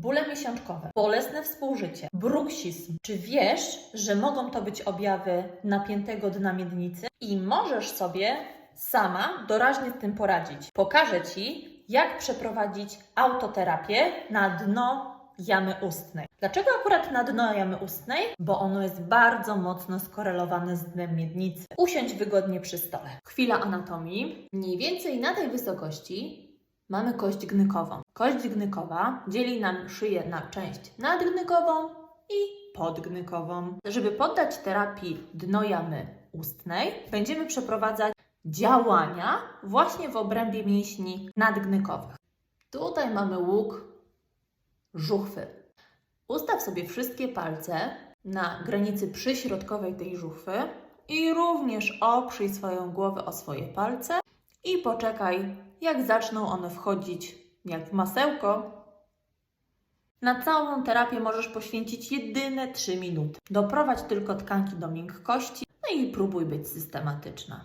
bóle miesiączkowe, bolesne współżycie, bruksizm. Czy wiesz, że mogą to być objawy napiętego dna miednicy i możesz sobie sama doraźnie z tym poradzić? Pokażę Ci, jak przeprowadzić autoterapię na dno jamy ustnej. Dlaczego akurat na dno jamy ustnej? Bo ono jest bardzo mocno skorelowane z dnem miednicy. Usiądź wygodnie przy stole. Chwila anatomii. Mniej więcej na tej wysokości mamy kość gnykową. Kość gnykowa dzieli nam szyję na część nadgnykową i podgnykową. Żeby poddać terapii dno jamy ustnej, będziemy przeprowadzać działania właśnie w obrębie mięśni nadgnykowych. Tutaj mamy łuk żuchwy. Ustaw sobie wszystkie palce na granicy przyśrodkowej tej żuchwy i również oprzyj swoją głowę o swoje palce i poczekaj, jak zaczną one wchodzić jak w masełko. Na całą terapię możesz poświęcić jedyne 3 minuty. Doprowadź tylko tkanki do miękkości, no i próbuj być systematyczna.